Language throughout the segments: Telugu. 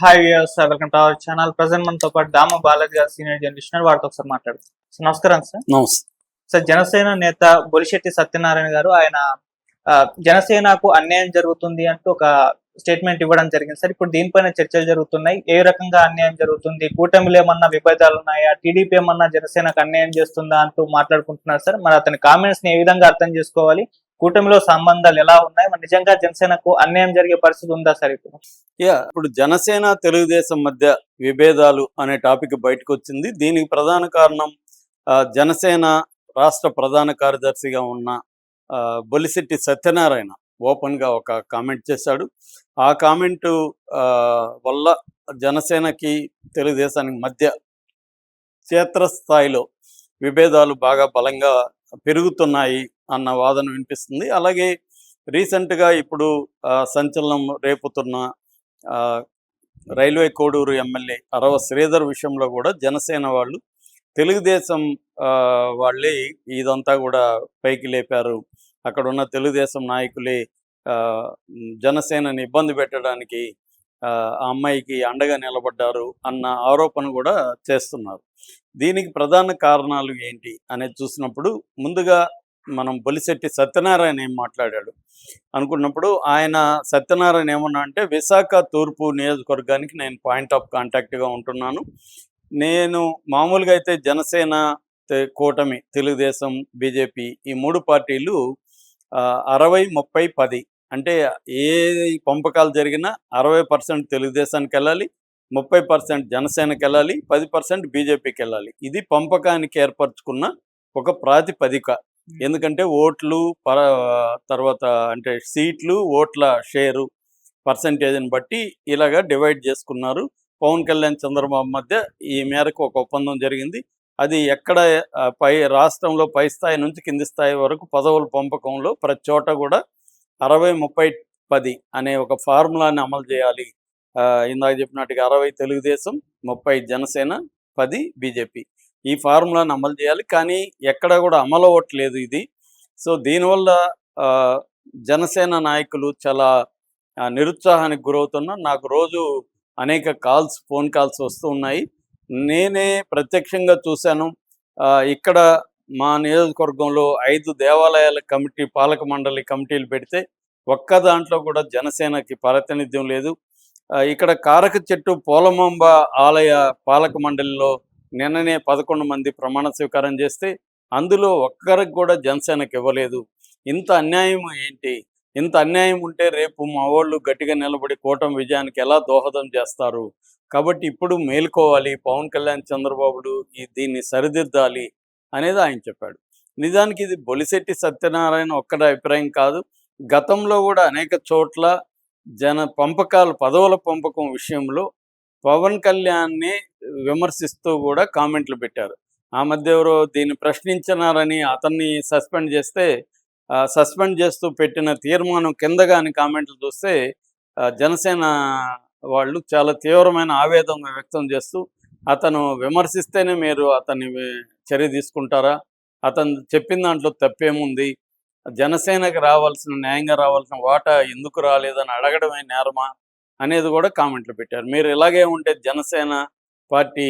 Hi viewers welcome to our channel present మనతో పాటు దామ బాలాజీ గారు సీనియర్ జర్నలిస్ట్ వారితో ఒకసారి మాట్లాడుతాం సో నమస్కారం సార్. నమస్తే. సార్ జనసేన నేత బొలిశెట్టి సత్యనారాయణ గారు ఆయన జనసేనకు అన్యాయం జరుగుతుంది అంటూ ఒక స్టేట్మెంట్ ఇవ్వడం జరిగింది. సార్ ఇప్పుడు దీనిపైన చర్చలు జరుగుతున్నాయి. ఏ రకంగా అన్యాయం జరుగుతుంది? కూటమిలో ఏమన్నా విభేదాలు ఉన్నాయా? టీడీపీ ఏమన్నా జనసేనకు అన్యాయం చేస్తుందా అంటూ మాట్లాడుకుంటున్నారు సార్. మరి అతని కామెంట్స్ని ఏ విధంగా అర్థం చేసుకోవాలి? కూటమిలో సంబంధాలు ఎలా ఉన్నాయి? మరి నిజంగా జనసేనకు అన్యాయం జరిగే పరిస్థితి ఉందా సార్ ఇప్పుడు? యా ఇప్పుడు జనసేన తెలుగుదేశం మధ్య విభేదాలు అనే టాపిక్ బయటకు వచ్చింది. దీనికి ప్రధాన కారణం ఆ, జనసేన రాష్ట్ర ప్రధాన కార్యదర్శిగా ఉన్న ఆ, బొలిశెట్టి సత్యనారాయణ ఓపెన్గా ఒక కామెంట్ చేశాడు. ఆ కామెంట్ వల్ల జనసేనకి తెలుగుదేశానికి మధ్య క్షేత్రస్థాయిలో విభేదాలు బాగా బలంగా పెరుగుతున్నాయి. అన్న వాదన వినిపిస్తుంది. అలాగే రీసెంట్గా ఇప్పుడు ఆ, సంచలనం రేపుతున్న ఆ, రైల్వే కోడూరు ఎమ్మెల్యే అరవ శ్రీధర్ విషయంలో కూడా జనసేన వాళ్ళు తెలుగుదేశం ఆ, వాళ్ళే ఇదంతా కూడా పైకి లేపారు. అక్కడ ఉన్న తెలుగుదేశం నాయకులే ఆ, జనసేనని ఇబ్బంది పెట్టడానికి ఆ ఆ అమ్మాయికి అండగా నిలబడ్డారు అన్న ఆరోపణ కూడా చేస్తున్నారు. దీనికి ప్రధాన కారణాలు ఏంటి అనేది చూసినప్పుడు ముందుగా మనం బొలిశెట్టి సత్యనారాయణ ఏం మాట్లాడాడు? అనుకున్నప్పుడు ఆయన సత్యనారాయణ ఏమన్నా అంటే విశాఖ తూర్పు నియోజకవర్గానికి నేను పాయింట్ ఆఫ్ కాంటాక్ట్గా ఉంటున్నాను. నేను మామూలుగా అయితే జనసేన కూటమి తెలుగుదేశం బీజేపీ ఈ మూడు పార్టీలు ఆ, అరవై ముప్పై పది అంటే ఏ పంపకాలు జరిగినా అరవై పర్సెంట్ తెలుగుదేశానికి వెళ్ళాలి ముప్పై పర్సెంట్ జనసేనకి వెళ్ళాలి పది పర్సెంట్ బీజేపీకి వెళ్ళాలి. ఇది పంపకానికి ఏర్పరచుకున్న ఒక ప్రాతిపదిక. ఎందుకంటే ఓట్లు పర తర్వాత అంటే సీట్లు ఓట్ల షేరు పర్సంటేజ్ని బట్టి ఇలాగా డివైడ్ చేసుకున్నారు. పవన్ కళ్యాణ్ చంద్రబాబు మధ్య ఈ మేరకు ఒక ఒప్పందం జరిగింది. అది ఎక్కడ పై రాష్ట్రంలో పై స్థాయి నుంచి కింది స్థాయి వరకు పదవుల పంపకంలో ప్రతి చోట కూడా అరవై ముప్పై పది అనే ఒక ఫార్ములాని అమలు చేయాలి. ఆ, ఇందాక చెప్పినట్టుగా అరవై తెలుగుదేశం ముప్పై జనసేన పది బీజేపీ. ఈ ఫార్ములాను అమలు చేయాలి. కానీ ఎక్కడ కూడా అమలు అవ్వట్లేదు ఇది. సో దీనివల్ల ఆ, జనసేన నాయకులు చాలా నిరుత్సాహానికి గురవుతున్నా నాకు రోజు అనేక కాల్స్ ఫోన్ కాల్స్ వస్తూ ఉన్నాయి. నేనే ప్రత్యక్షంగా చూశాను. ఆ, ఇక్కడ మా నియోజకవర్గంలో ఐదు దేవాలయాల కమిటీ పాలక మండలి కమిటీలు పెడితే ఒక్క దాంట్లో కూడా జనసేనకి ప్రాతినిధ్యం లేదు. ఇక్కడ కారక చెట్టు పోలమాంబ ఆలయ పాలక మండలిలో నిన్ననే పదకొండు మంది ప్రమాణ స్వీకారం చేస్తే అందులో ఒక్కరికి కూడా జనసేనకి ఇవ్వలేదు. ఇంత అన్యాయం ఏంటి? ఇంత అన్యాయం ఉంటే రేపు మా వాళ్ళు గట్టిగా నిలబడి కూటమి విజయానికి ఎలా దోహదం చేస్తారు? కాబట్టి ఇప్పుడు మేల్కోవాలి. పవన్ కళ్యాణ్ చంద్రబాబుడు ఈ దీన్ని సరిదిద్దాలి అనేది ఆయన చెప్పాడు. నిజానికి ఇది బొలిశెట్టి సత్యనారాయణ ఒక్కడి అభిప్రాయం కాదు. గతంలో కూడా అనేక చోట్ల జన పంపకాలు పదవుల పంపకం విషయంలో పవన్ కళ్యాణ్ని విమర్శిస్తూ కూడా కామెంట్లు పెట్టారు. ఆ మధ్య ఎవరో దీన్ని ప్రశ్నించినారని అతన్ని సస్పెండ్ చేస్తే సస్పెండ్ చేస్తూ పెట్టిన తీర్మానం కింద కానీ కామెంట్లు చూస్తే జనసేన వాళ్ళు చాలా తీవ్రమైన ఆవేదన వ్యక్తం చేస్తూ అతను విమర్శిస్తేనే మీరు అతన్ని చర్య తీసుకుంటారా? అతను చెప్పిన దాంట్లో తప్పేముంది? జనసేనకి రావాల్సిన న్యాయంగా రావాల్సిన వాటా ఎందుకు రాలేదని అడగడమే నేరమా? అనేది కూడా కామెంట్లు పెట్టారు. మీరు ఇలాగే ఉంటే జనసేన పార్టీ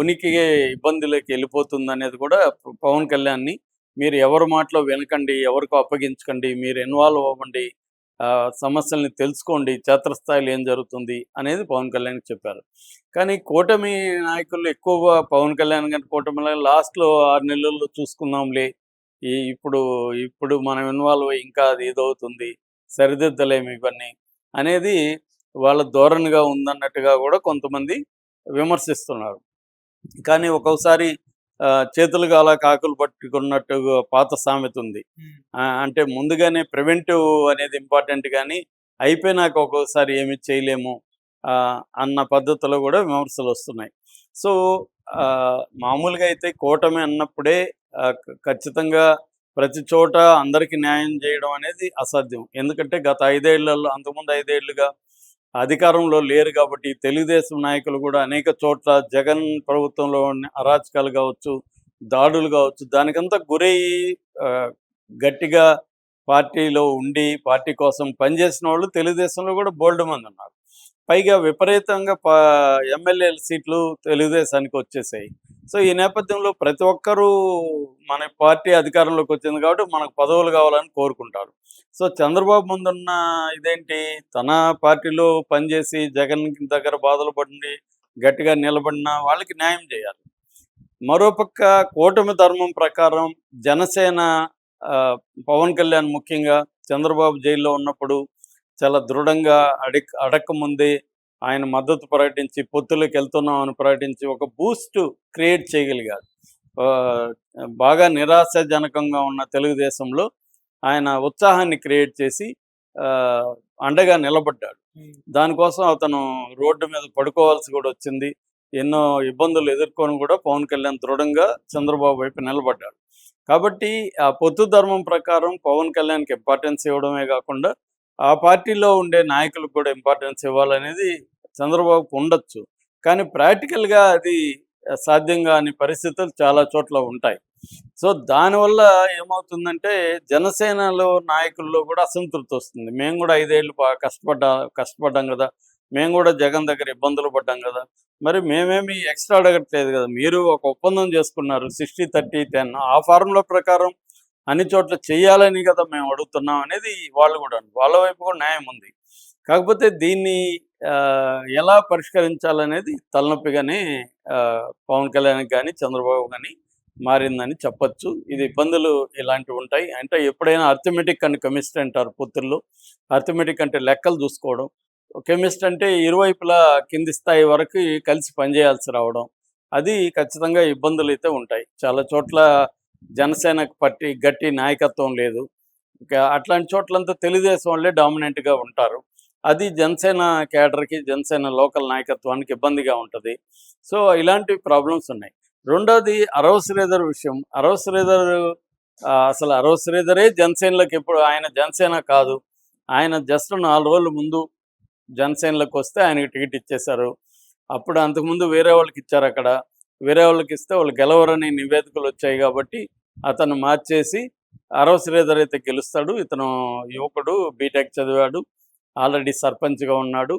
ఉనికి ఇబ్బందులకి వెళ్ళిపోతుంది అనేది కూడా పవన్ కళ్యాణ్ని మీరు ఎవరి మాటలో వినకండి ఎవరికో అప్పగించకండి మీరు ఇన్వాల్వ్ అవ్వండి సమస్యల్ని తెలుసుకోండి క్షేత్రస్థాయిలో ఏం జరుగుతుంది అనేది పవన్ కళ్యాణ్ చెప్పారు. కానీ కూటమి నాయకులు ఎక్కువగా పవన్ కళ్యాణ్ గారి కూటమిలో లాస్ట్లో ఆరు నెలల్లో చూసుకుందాంలే ఈ ఇప్పుడు ఇప్పుడు మనం ఇన్వాల్వ్ అయ్యి ఇంకా అది ఇదవుతుంది సరిదిద్దలేము ఇవన్నీ అనేది వాళ్ళ ధోరణిగా ఉందన్నట్టుగా కూడా కొంతమంది విమర్శిస్తున్నారు. కానీ ఒక్కొక్కసారి ఆ, చేతులుగా అలా కాకులు పట్టుకున్నట్టు పాత సామెత ఉంది. అంటే ముందుగానే ప్రివెంటివ్ అనేది ఇంపార్టెంట్ కానీ అయిపోయినాక ఒక్కొక్కసారి ఏమి చేయలేము అన్న పద్ధతిలో కూడా విమర్శలు వస్తున్నాయి. సో మామూలుగా అయితే కూటమి అన్నప్పుడే ఖచ్చితంగా ప్రతి చోట అందరికీ న్యాయం చేయడం అనేది అసాధ్యం. ఎందుకంటే గత ఐదేళ్ళలో అంతకుముందు ఐదేళ్ళుగా అధికారంలో లేరు కాబట్టి తెలుగుదేశం నాయకులు కూడా అనేక చోట్ల జగన్ ప్రభుత్వంలో అరాచకాలు కావచ్చు దాడులు కావచ్చు దానికంతా గురయ్యి ఆ, గట్టిగా పార్టీలో ఉండి పార్టీ కోసం పనిచేసిన వాళ్ళు తెలుగుదేశంలో కూడా బోల్డ్ మంది ఉన్నారు. పైగా విపరీతంగా ఎమ్మెల్యేల సీట్లు తెలుగుదేశానికి వచ్చేసాయి. సో ఈ నేపథ్యంలో ప్రతి ఒక్కరూ మన పార్టీ అధికారంలోకి వచ్చింది కాబట్టి మనకు పదవులు కావాలని కోరుకుంటారు. సో చంద్రబాబు ముందున్న ఇదేంటి? తన పార్టీలో పనిచేసి జగన్ దగ్గర బాధలు పడి గట్టిగా నిలబడిన వాళ్ళకి న్యాయం చేయాలి. మరోపక్క కూటమి ధర్మం ప్రకారం జనసేన ఆ, పవన్ కళ్యాణ్ ముఖ్యంగా చంద్రబాబు జైల్లో ఉన్నప్పుడు చాలా దృఢంగా అడక్ అడక్కముందే ఆయన మద్దతు ప్రకటించి పొత్తులకు వెళ్తున్నాం అని ప్రకటించి ఒక బూస్ట్ క్రియేట్ చేయగలిగారు. బాగా నిరాశాజనకంగా ఉన్న తెలుగుదేశంలో ఆయన ఉత్సాహాన్ని క్రియేట్ చేసి అండగా నిలబడ్డాడు. దానికోసం అతను రోడ్డు మీద పడుకోవాల్సి కూడా వచ్చింది. ఎన్నో ఇబ్బందులు ఎదుర్కొని కూడా పవన్ కళ్యాణ్ దృఢంగా చంద్రబాబు వైపు నిలబడ్డాడు. కాబట్టి ఆ పొత్తు ధర్మం ప్రకారం పవన్ కళ్యాణ్కి ఇంపార్టెన్స్ ఇవ్వడమే కాకుండా ఆ పార్టీలో ఉండే నాయకులకు కూడా ఇంపార్టెన్స్ ఇవ్వాలనేది చంద్రబాబుకు ఉండొచ్చు. కానీ ప్రాక్టికల్గా అది సాధ్యం కాని పరిస్థితులు చాలా చోట్ల ఉంటాయి. సో దానివల్ల ఏమవుతుందంటే జనసేనలో నాయకుల్లో కూడా అసంతృప్తి వస్తుంది. మేము కూడా ఐదేళ్ళు బాగా కష్టపడ్డా కష్టపడ్డాం కదా. మేము కూడా జగన్ దగ్గర ఇబ్బందులు పడ్డాం కదా. మరి మేమేమి ఎక్స్ట్రా అడగట్లేదు కదా. మీరు ఒక ఒప్పందం చేసుకున్నారు సిక్స్టీ థర్టీ టెన్ ఆ ఫార్ములా ప్రకారం అన్ని చోట్ల చేయాలని కదా మేము అడుగుతున్నాం అనేది వాళ్ళు కూడా వాళ్ళ వైపు కూడా న్యాయం ఉంది. కాకపోతే దీన్ని ఆ, ఎలా పరిష్కరించాలనేది తలనొప్పిగానే ఆ, పవన్ కళ్యాణ్ కానీ చంద్రబాబు కానీ మారిందని చెప్పొచ్చు. ఇది ఇబ్బందులు ఇలాంటివి ఉంటాయి. అంటే ఎప్పుడైనా అర్థమెటిక్ అని కెమిస్ట్ అంటారు పొత్తుల్లో. అర్థమెటిక్ అంటే లెక్కలు చూసుకోవడం. కెమిస్ట్ అంటే ఇరువైపులా కింది స్థాయి వరకు కలిసి పనిచేయాల్సి రావడం. అది ఖచ్చితంగా ఇబ్బందులు అయితే ఉంటాయి. చాలా చోట్ల జనసేన పట్టి గట్టి నాయకత్వం లేదు. ఇంకా అట్లాంటి చోట్లంతా తెలుగుదేశం వాళ్ళే డామినెంట్గా ఉంటారు. అది జనసేన క్యాడర్కి జనసేన లోకల్ నాయకత్వానికి ఇబ్బందిగా ఉంటుంది. సో ఇలాంటి ప్రాబ్లమ్స్ ఉన్నాయి. రెండోది అరవ శ్రీధర్ విషయం. అరవ శ్రీధర్ అసలు అరవ శ్రీధరే జనసేనలకు ఎప్పుడు ఆయన జనసేన కాదు. ఆయన జస్ట్ నాలుగు రోజుల ముందు జనసేనలకు వస్తే ఆయనకి టికెట్ ఇచ్చేశారు. అప్పుడు అంతకుముందు వేరే వాళ్ళకి ఇచ్చారు అక్కడ. వేరే వాళ్ళకి ఇస్తే వాళ్ళు గెలవరని నివేదికలు వచ్చాయి కాబట్టి అతను మార్చేసి అరవ శ్రీధర్ అయితే గెలుస్తాడు. ఇతను యువకుడు బీటెక్ చదివాడు ఆల్రెడీ సర్పంచ్గా ఉన్నాడు.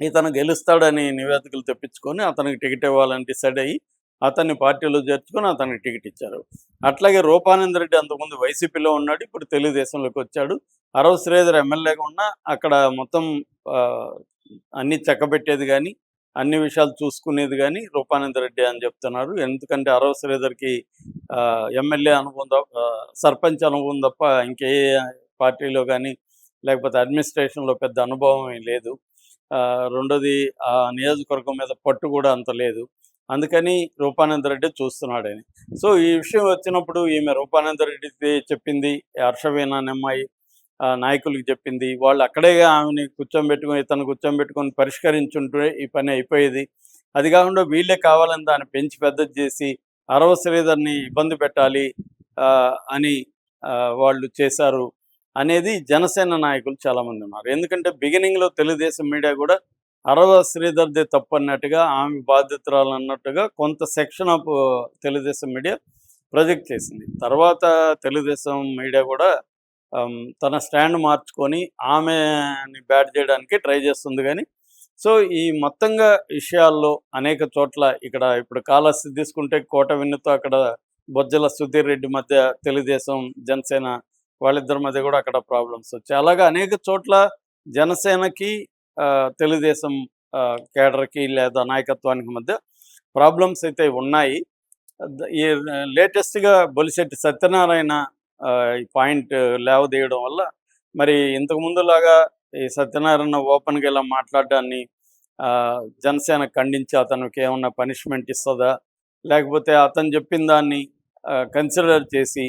ఇతను గెలుస్తాడని నివేదికలు తెప్పించుకొని అతనికి టికెట్ ఇవ్వాలని డిసైడ్ అయ్యి అతన్ని పార్టీలో చేర్చుకొని అతనికి టికెట్ ఇచ్చారు. అట్లాగే రూపానంద రెడ్డి అంతకుముందు వైసీపీలో ఉన్నాడు. ఇప్పుడు తెలుగుదేశంలోకి వచ్చాడు. అరవ శ్రీధర్ ఎమ్మెల్యేగా ఉన్నా అక్కడ మొత్తం ఆ, అన్ని చక్కబెట్టేది కానీ అన్ని విషయాలు చూసుకునేది కానీ రూపానంద రెడ్డి అని చెప్తున్నారు. ఎందుకంటే అరవ శ్రీధర్కి ఆ, ఎమ్మెల్యే అనుభవం తప్ప సర్పంచ్ అనుభవం తప్ప ఇంకే పార్టీలో కానీ లేకపోతే అడ్మినిస్ట్రేషన్లో పెద్ద అనుభవం ఏం లేదు. ఆ, రెండోది ఆ నియోజకవర్గం మీద పట్టు కూడా అంత లేదు. అందుకని రూపానంద రెడ్డి చూస్తున్నాడని సో ఈ విషయం వచ్చినప్పుడు ఈమె రూపానంద రెడ్డి చెప్పింది హర్షవీణ అనే అమ్మాయి నాయకులకు చెప్పింది. వాళ్ళు అక్కడే ఆమెని కూర్చోబెట్టుకొని ఇతను కూర్చోబెట్టుకొని పరిష్కరించుంటే ఈ పని అయిపోయేది. అది కాకుండా వీళ్ళే కావాలని దాన్ని పెంచి పెద్దది చేసి అరవ శ్రీధర్ని ఇబ్బంది పెట్టాలి ఆ, అని వాళ్ళు చేశారు అనేది జనసేన నాయకులు చాలామంది ఉన్నారు. ఎందుకంటే బిగినింగ్లో తెలుగుదేశం మీడియా కూడా అరవ శ్రీధర్దే తప్పు అన్నట్టుగా ఆమె బాధ్యతరాలు అన్నట్టుగా కొంత section of Telugu Desam media project చేసింది. తర్వాత తెలుగుదేశం మీడియా కూడా తన స్టాండ్ మార్చుకొని ఆమెని బ్యాట్ చేయడానికి ట్రై చేస్తుంది కానీ సో ఈ మొత్తంగా విషయాల్లో అనేక చోట్ల ఇక్కడ ఇప్పుడు కాళహస్తి తీసుకుంటే కోట విన్నుతో అక్కడ బొజ్జల సుధీర్ రెడ్డి మధ్య తెలుగుదేశం జనసేన వాళ్ళిద్దరి మధ్య కూడా అక్కడ ప్రాబ్లమ్స్ వచ్చాయి. అలాగే అనేక చోట్ల జనసేనకి ఆ, తెలుగుదేశం ఆ, కేడర్కి లేదా నాయకత్వానికి మధ్య ప్రాబ్లమ్స్ అయితే ఉన్నాయి. ఈ లేటెస్ట్గా బొలిశెట్టి సత్యనారాయణ పాయింట్ లేవదీయడం వల్ల మరి ఇంతకు ముందులాగా ఈ సత్యనారాయణ ఓపెన్గా ఇలా మాట్లాడడాన్ని ఆ, జనసేన ఖండించి అతనికి ఏమన్నా పనిష్మెంట్ ఇస్తుందా? లేకపోతే అతను చెప్పిన దాన్ని కన్సిడర్ చేసి